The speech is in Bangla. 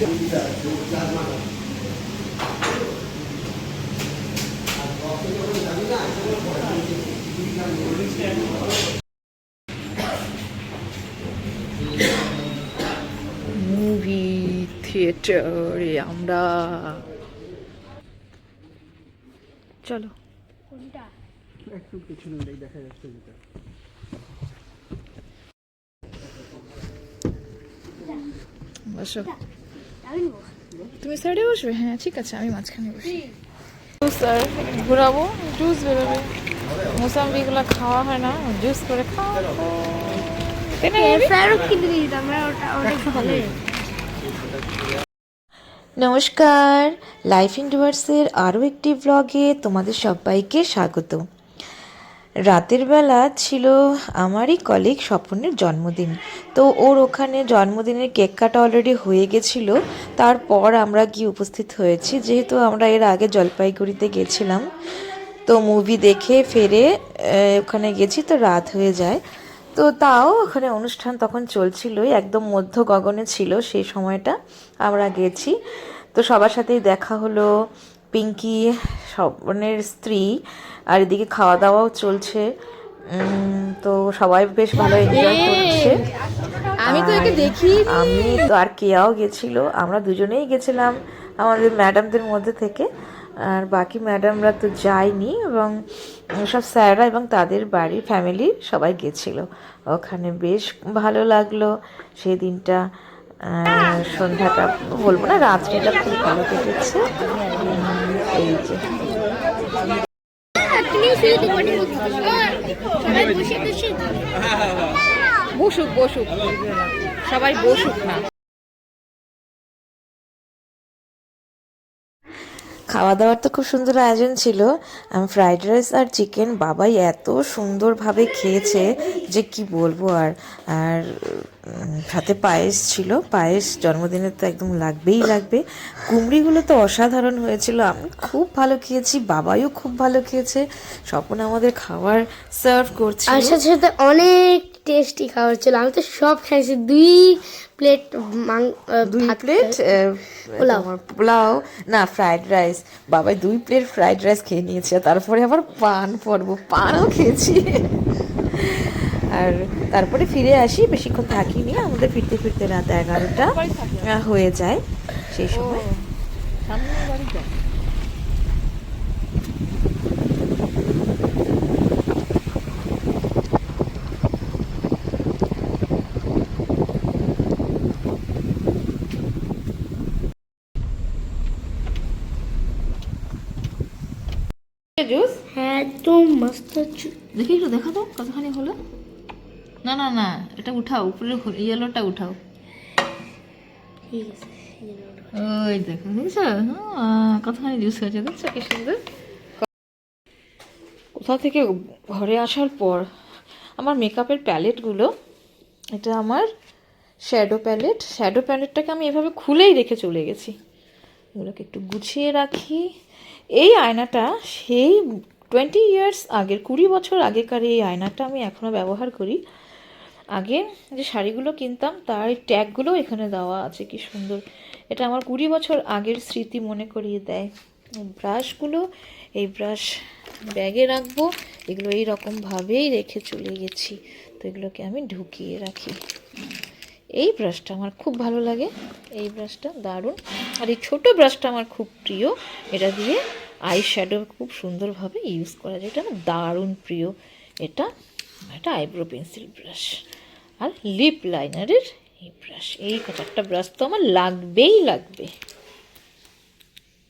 মুভি থিয়েটারে আমরা চলো। কোনটা? একটু পিছনে দেখা যাচ্ছে যেটা। বসো। তুমি সাইডে বসবে? হ্যাঁ ঠিক আছে আমি মাঝখানে বসি। স্যার ঘোরাবো জুস বেরোবে। মোসাম্বিগুলো খাওয়া হয় না জুস করে খাওয়া ভালো। নমস্কার লাইফ ইন্ডিভার্সের আরও একটি ব্লগে তোমাদের সবাইকে স্বাগত। রাতের বেলা ছিল আমারই কলিগ স্বপনের জন্মদিন। তো ওর ওখানে জন্মদিনের কেক কাটা অলরেডি হয়ে গেছিল। তারপর আমরা গিয়ে উপস্থিত হয়েছি। যেহেতু আমরা এর আগে জলপাইগুড়িতে গেছিলাম, তো মুভি দেখে ফেরে ওখানে গেছি তো রাত হয়ে যায়। তো তাও ওখানে অনুষ্ঠান তখন চলছিলই, একদম মধ্য গগনে ছিল সেই সময়টা। আমরা গেছি। তো সবার সাথেই দেখা হলো। পিঙ্কি স্বপনের স্ত্রী আর এদিকে খাওয়া দাওয়াও চলছে তো সবাই বেশ ভালো এনজয় করছে। আমি তো একে দেখি আমি তো আর কেয়াও গেছিল আমরা দুজনেই গেছিলাম আমাদের ম্যাডামদের মধ্যে থেকে। আর বাকি ম্যাডামরা তো যায়নি এবং সব স্যাররা এবং তাদের বাড়ির ফ্যামিলি সবাই গেছিল। ওখানে বেশ ভালো লাগল সেই দিনটা। আহ, সন্ধ্যাটা বলব না রাত্রিটা খুব ভালো কেটেছে। এই যে। বসুক বসুক। সবাই বসুক না। খাওয়া দাওয়ার তো খুব সুন্দর আয়োজন ছিল। ফ্রাইড রাইস আর চিকেন বাবাই এত সুন্দরভাবে খেয়েছে যে কি বলব আর আর সাথে পায়েস ছিল। পায়েস জন্মদিনে তো একদম লাগবেই লাগবে। কুমড়িগুলো তো অসাধারণ হয়েছিল। আমি খুব ভালো খেয়েছি, বাবাইও খুব ভালো খেয়েছে। স্বপন আমাদের খাবার সার্ভ করছে আর সাথে সাথে অনেক টেস্টি খাবার ছিল। আমি তো সব খাইছি। দুই প্লেট মাং দুই প্লেট পোলাও। পোলাও না ফ্রাইড রাইস বাবাই দুই প্লেট ফ্রাইড রাইস খেয়ে নিয়েছে। তারপরে আবার পান পরব পানও খেয়েছি। আর তারপরে ফিরে আসি। বেশিক্ষণ থাকিনি। আমাদের ফিরতে ফিরতে রাত এগারোটা হয়ে যায়। সেই সময়। জুস? হ্যাঁ তো মস্ত দেখি একটু দেখা তো কতখানি হলো? না না না এটা উঠাও উপরের ইয়েলোটা উঠাও। ঠিক আছে ওই দেখো দেখছ? হ্যাঁ, কতখানি জুস হয়েছে দেখছ কি সুন্দর? কোথা থেকে ঘরে আসার পর আমার মেকআপের প্যালেটগুলো এটা আমার শ্যাডো প্যালেট শ্যাডো প্যালেটটাকে আমি এভাবে খুলেই রেখে চলে গেছি। এগুলোকে একটু গুছিয়ে রাখি। এই আয়নাটা সেই টোয়েন্টি ইয়ার্স আগের, কুড়ি বছর আগেকার এই আয়নাটা আমি এখনও ব্যবহার করি। আগে যে শাড়িগুলো কিনতাম, তার ট্যাগগুলো এখানে দেওয়া আছে, কি সুন্দর। এটা আমার কুড়ি বছর আগের স্মৃতি মনে করিয়ে দেয়। ব্রাশগুলো, এই ব্রাশ ব্যাগে রাখব, এগুলো এই রকমভাবেই রেখে চলে গেছি। তো এগুলোকে আমি ঢুকিয়ে রাখি। এই ব্রাশটা আমার খুব ভালো লাগে। এই ব্রাশটা দারুণ। আর এই ছোটো ব্রাশটা আমার খুব প্রিয়। এটা দিয়ে আই শ্যাডো খুব সুন্দরভাবে ইউজ করা যায়। এটা আমার দারুণ প্রিয়। এটা এটা আইব্রো পেন্সিল ব্রাশ আর লিপ লাইনারের এই ব্রাশ এই চারটা ব্রাশ তো আমার লাগবেই লাগবে।